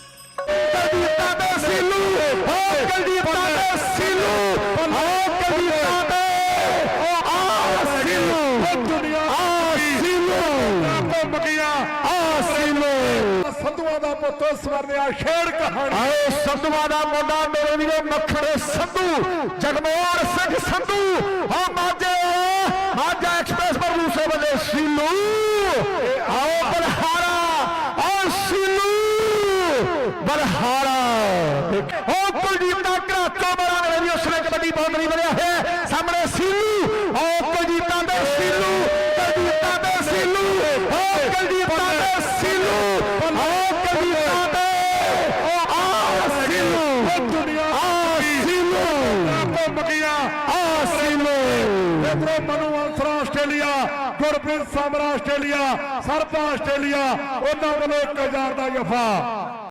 ਕਲਜੀਤਾਂ ਦੇ ਸੀਲੂ ਹੋ ਕਲਜੀਤਾਂ ਦੇ ਸੀਲੂ ਹੋ ਕਲਜੀਤਾਂ ਦੇ ਆ ਸੀਲੂ ਦੁਨੀਆ ਆ ਸੀਲੂ ਘੁੰਮ ਗਿਆ ਆ ਸੀਲੂ ਸੰਧੂਆਂ ਦਾ ਪੁੱਤ ਸਵਰਨਿਆ ਸ਼ੇਰ ਕਹਾਣੀ ਆਏ ਸੰਧੂਆਂ ਦਾ ਮੁੰਡਾ ਮੇਰੇ ਵੀਰੇ ਮੱਖਣ ਸੰਧੂ ਜਗਮੋਹਨ ਸਿੰਘ ਸੰਧੂ ਆ सिलू आओ बरहारा। और सिलू बरहारा। ओ कुलदीप का कराचा बड़ा मेरे उस समय कबड्डी बहुत नहीं बनया है। सामने सिलू ओ कुलदीप का सिलू कुलदीप का सिलू ओ कुलदीप का सिलू ओ कुलदीप का आ सिलू दुनिया आ सिलू मकिया आ सिलू इधरों मनु अंतरा ऑस्ट्रेलिया। ਇਧਰੋਂ ਮਨੂ ਗੁਰਪ੍ਰੀਤ ਸਾਮਰਾ ਆਸਟ੍ਰੇਲੀਆ ਸਰਪਾ ਆਸਟ੍ਰੇਲੀਆ ਉਹਨਾਂ ਵੱਲੋਂ 1000 ਦਾ ਜਫਾ